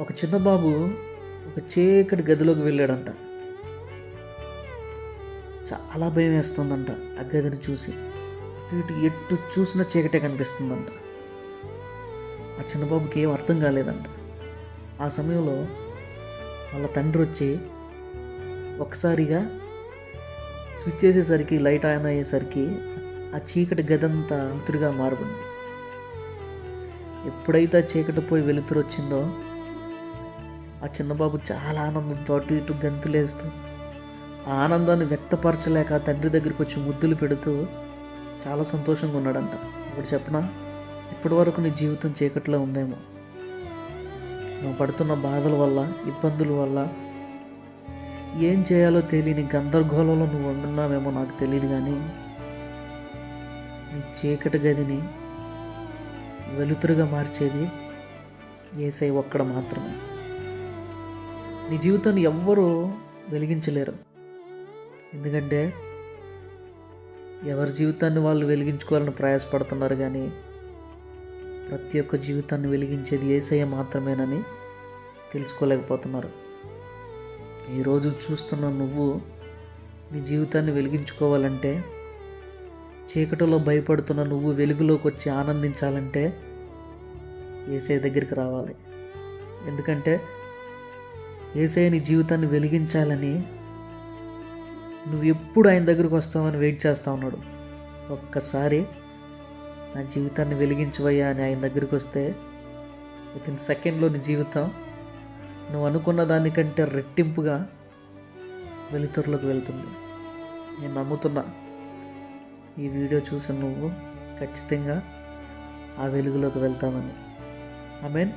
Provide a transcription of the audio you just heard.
ఒక చిన్న బాబు ఒక చీకటి గదిలోకి వెళ్ళాడంట. చాలా భయం వేస్తుందంట ఆ గదిని చూసి. ఇటు ఎటు చూసిన చీకటే కనిపిస్తుందంట. ఆ చిన్న బాబుకి ఏం అర్థం కాలేదంట. ఆ సమయంలో వాళ్ళ తండ్రి వచ్చి ఒకసారిగా స్విచ్ చేసేసరికి లైట్ ఆన్ అయ్యేసరికి ఆ చీకటి గదంతా అంతుడిగా మారుతుంది ఎప్పుడైతే ఆ చీకటి పోయి వెలుతురు వచ్చిందో ఆ చిన్నబాబు చాలా ఆనందంతో అటు ఇటు గంతులేస్తూ ఆ ఆనందాన్ని వ్యక్తపరచలేక తండ్రి దగ్గరికి వచ్చి ముద్దులు పెడుతూ చాలా సంతోషంగా ఉన్నాడంట. ఇప్పుడు చెప్పనా? ఇప్పటి వరకు నీ జీవితం చీకట్లో ఉందేమో. నువ్వు పడుతున్న బాధల వల్ల ఇబ్బందుల వల్ల ఏం చేయాలో తెలియని గందరగోళంలో నువ్వు ఉంటున్నావేమో నాకు తెలియదు కానీ నీ చీకటి గదిని వెలుతురుగా మార్చేది ఏసై ఒక్కడ మాత్రమే. నీ జీవితాన్ని ఎవ్వరూ వెలిగించలేరు. ఎందుకంటే ఎవరి జీవితాన్ని వాళ్ళు వెలిగించుకోవాలని ప్రయాసపడుతున్నారు కానీ ప్రతి ఒక్క జీవితాన్ని వెలిగించేది ఏసయ్య మాత్రమేనని తెలుసుకోలేకపోతున్నారు. ఈరోజు చూస్తున్న నువ్వు నీ జీవితాన్ని వెలిగించుకోవాలంటే చీకటిలో భయపడుతున్న నువ్వు వెలుగులోకి వచ్చి ఆనందించాలంటే ఏసఐ దగ్గరికి రావాలి. ఎందుకంటే ఏసఐ నీ జీవితాన్ని వెలిగించాలని నువ్వు ఎప్పుడు ఆయన దగ్గరికి వస్తావని వెయిట్ చేస్తా ఉన్నాడు. ఒక్కసారి నా జీవితాన్ని వెలిగించవయ్యా అని ఆయన దగ్గరికి వస్తే విత్ ఇన్ సెకండ్లో నీ జీవితం నువ్వు అనుకున్న దానికంటే రెట్టింపుగా వెలుతురులోకి వెళ్తుంది. నేను నమ్ముతున్నా ఈ వీడియో చూసిన నువ్వు ఖచ్చితంగా ఆ వెలుగులోకి వెళ్తామని ఐ మీన్